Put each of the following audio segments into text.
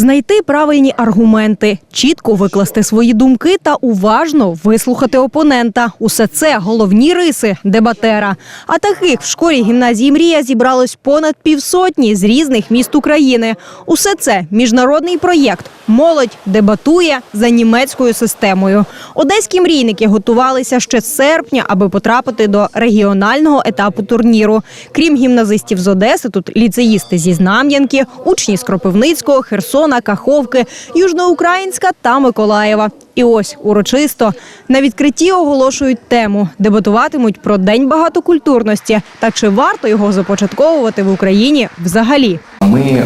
Знайти правильні аргументи, чітко викласти свої думки та уважно вислухати опонента. Усе це головні риси дебатера. А таких в школі гімназії Мрія зібралось понад півсотні з різних міст України. Усе це міжнародний проєкт. Молодь дебатує за німецькою системою. Одеські мрійники готувалися ще з серпня, аби потрапити до регіонального етапу турніру. Крім гімназистів з Одеси, тут ліцеїсти зі Знам'янки, учні з Кропивницького, Херсона, Каховки, Южноукраїнська та Миколаєва. І ось урочисто на відкритті оголошують тему, дебатуватимуть про день багатокультурності та чи варто його започатковувати в Україні взагалі. Ми е,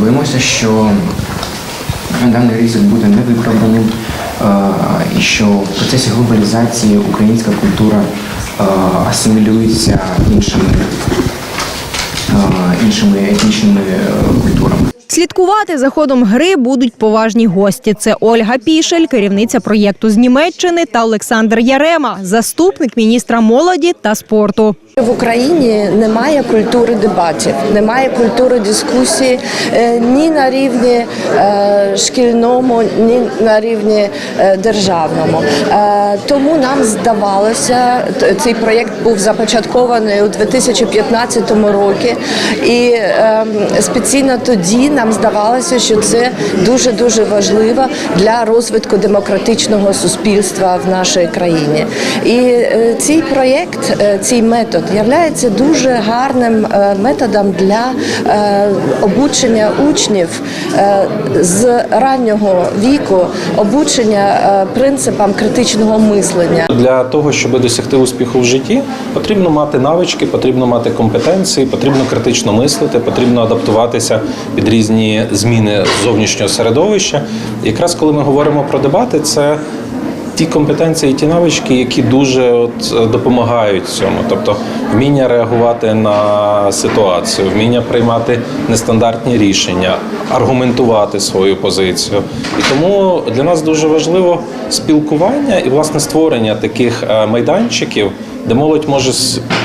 боїмося, що даний ризик буде невиправданим е, і що в процесі глобалізації українська культура е, асимілюється іншими, е, іншими етнічними культурами. Слідкувати за ходом гри будуть поважні гості. Це Ольга Пішель, керівниця проєкту з Німеччини, та Олександр Ярема, заступник міністра молоді та спорту. В Україні немає культури дебатів, немає культури дискусії е, ні на рівні е, шкільному, ні на рівні е, державному. Тому нам здавалося, цей проєкт був започаткований у 2015 році, і е, спеціально тоді нам здавалося, що це дуже дуже важливо для розвитку демократичного суспільства в нашій країні. І цей проєкт, цей метод є дуже гарним е, методом для е, обучення учнів е, з раннього віку, обучення принципам критичного мислення. Для того, щоб досягти успіху в житті, потрібно мати навички, потрібно мати компетенції, потрібно критично мислити, потрібно адаптуватися під різні зміни зовнішнього середовища. Якраз коли ми говоримо про дебати, це ті компетенції, ті навички, які дуже от е, допомагають цьому, тобто вміння реагувати на ситуацію, вміння приймати нестандартні рішення, аргументувати свою позицію. І тому для нас дуже важливо спілкування і власне створення таких е, майданчиків, де молодь може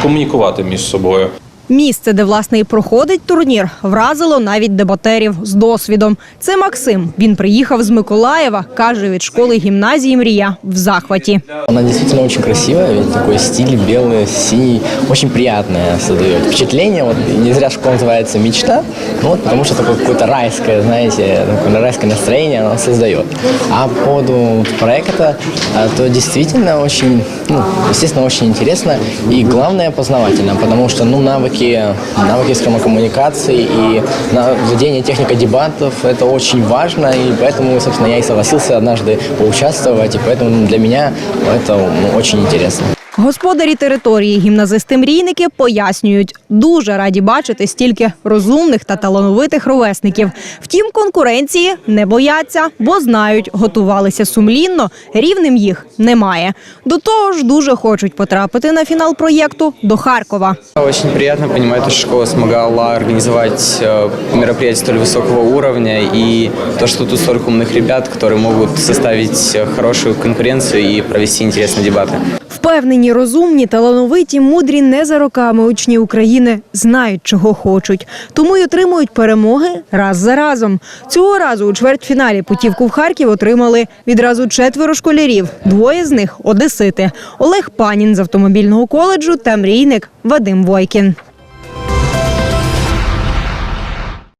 комунікувати між собою. Місце, де власне і проходить турнір, вразило навіть дебатерів з досвідом. Це Максим. Він приїхав з Миколаєва, каже від школи гімназії Мрія в захваті. Она действительно очень красивая, ведь такой стиль белый, синий, очень приятное создает впечатление. Вот не зря школа называется мечта, ну вот потому что такое какое-то райское, знаете, такое райское настроение она. А по поводу проекта, то действительно очень, ну, естественно, очень интересно и главное познавательно, потому что, ну, навыки, навыки коммуникации и владение техникой дебатов это очень важно, и поэтому, собственно, я и согласился однажды поучаствовать, и поэтому для меня это ну, очень интересно. Господарі території гімназисти-мрійники пояснюють, дуже раді бачити стільки розумних та талановитих ровесників. Втім, конкуренції не бояться, бо знають, готувалися сумлінно, рівнем їх немає. До того ж, дуже хочуть потрапити на фінал проєкту до Харкова. Очень приятно понимать, что школа смогла организовать э, мероприятие столь высокого уровня и то, что тут столько умных ребят, которые могут составить э, хорошую конкуренцию и провести интересные дебаты. Впевнені, розумні, талановиті, мудрі не за роками учні України знають, чого хочуть, тому й отримують перемоги раз за разом. Цього разу у чвертьфіналі путівку в Харків отримали відразу четверо школярів. Двоє з них одесити. Олег Панін з автомобільного коледжу та мрійник Вадим Войкін.